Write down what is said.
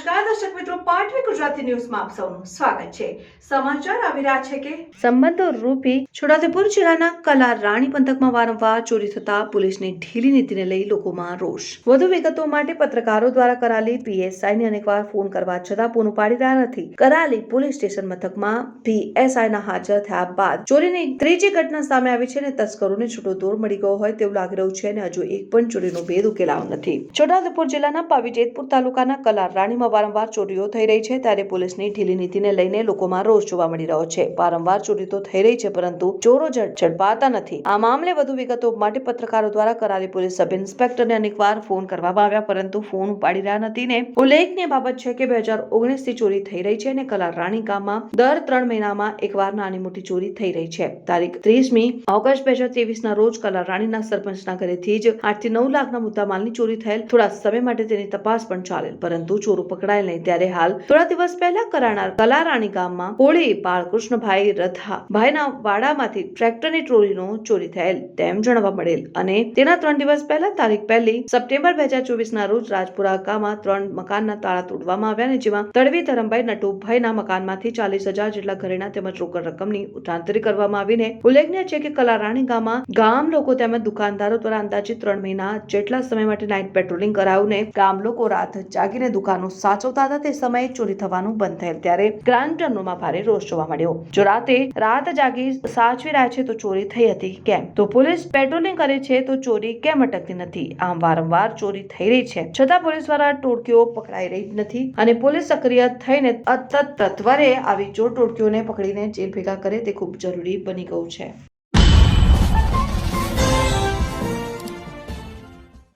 નમસ્કાર દર્શક મિત્રો પાટવી ગુજરાતી ન્યૂઝમાં આપ સૌનું સ્વાગત છે. સમાચાર આવી રહ્યા છે કે સંબંધો રૂપી છોટાઉદેપુર જિલ્લાના કલા રાણી પંથકમાં વારંવાર ચોરી થતા પોલીસની ઢીલી નીતિને લઈ લોકોમાં રોષ. વધુ વિગતો માટે પત્રકારો દ્વારા કરાલી પીએસઆઈને અનેકવાર ફોન કરવા છતાં ફોન ઉપાડી રહ્યા નથી. કરાલી પોલીસ સ્ટેશન મથકમાં પીએસઆઈના હાજર થયા બાદ ચોરીની ત્રીજી ઘટના સામે આવી છે અને તસ્કરોને છૂટો દોર મળી ગયો હોય તેવું લાગી રહ્યું છે અને હજુ એક પણ ચોરીનો ભેદ ઉકેલાયો નથી. છોટાઉદેપુર જિલ્લાના પાવીજેતપુર તાલુકાના કલાર રાણીમાં વારંવાર ચોરીઓ થઈ રહી છે ત્યારે પોલીસની ઢીલી નીતિને લઈને લોકોમાં રોષ જોવા મળી રહ્યો છે. વારંવાર ચોરી તો થઈ રહી છે, પરંતુ ચોરો ઝડપાતા નથી. આ મામલે વધુ વિગતો માટે પત્રકારો દ્વારા કરાલી પોલીસ સબ ઇન્સ્પેક્ટરને અનેકવાર ફોન કરવામાં આવ્યા, પરંતુ ફોન ઉપાડી રહ્યા નથી ને ઉલ્લેખનીય બાબત છે કે બે હજાર ઓગણીસથી ચોરી થઈ રહી છે અને કલાર રાણી ગામમાં દર ત્રણ મહિનામાં એકવાર નાની મોટી ચોરી થઈ રહી છે. તારીખ ત્રીસમી ઓગસ્ટ બે હજાર ત્રેવીસ ના રોજ કલાર રાણીના સરપંચના ઘરેથી જ આઠથી નવ લાખના મુદ્દામાલની ચોરી થયેલ થોડા સમય માટે તેની તપાસ પણ ચાલેલ, પરંતુ ચોરો પકડાયેલ નહીં ત્યારે હાલ થોડા દિવસ પહેલા કરાના કલારાણી ગામમાં કોળી બાળકૃષ્ણભાઈ રથા ભાઈના વાડામાંથી ટ્રેક્ટરની ટ્રોલીનો ચોરી થયેલ તેમ જાણવા મળેલ અને તેના ત્રણ દિવસ પહેલા તારીખ પહેલી સપ્ટેમ્બર બે હજાર ચોવીસ ના રોજ રાજપુરા ગામમાં ત્રણ મકાનના તાળા તોડવામાં આવ્યા અને જેમાં તડવી ધરમભાઈ નટુભાઈના મકાનમાંથી ચાલીસ હજાર જેટલા ઘરેણા તેમજ રોકડ રકમની ઉઠાંતરી કરવામાં આવીને ઉલ્લેખનીય છે કે કલારાણી ગામમાં ગામ લોકો તેમજ દુકાનદારો દ્વારા અંદાજિત ત્રણ મહિના જેટલા સમય માટે નાઇટ પેટ્રોલિંગ કરાયું ગામ લોકો રાત જાગીને દુકાનો સાચવતા હતા, તે સમયે ચોરી થવાનું બંધ થયેલ ત્યારે ગ્રાન્ટનોમાં ભારે રોષ જોવા મળ્યો. જો રાતે રાત જાગી સાચવી રહ્યા છે તો ચોરી થઈ હતી કેમ? તો પોલીસ પેટ્રોલિંગ કરે છે તો ચોરી કેમ અટકતી નથી? આમ વારંવાર ચોરી થઈ રહી છે. છતાં પોલીસ દ્વારા ટોળકીઓ પકડાઈ રહી નથી અને પોલીસ સક્રિય થઈને તત્વરે આવી ચોર ટોળકીઓને પકડીને જેલ ભેગા કરે તે ખૂબ જરૂરી બની ગયું છે.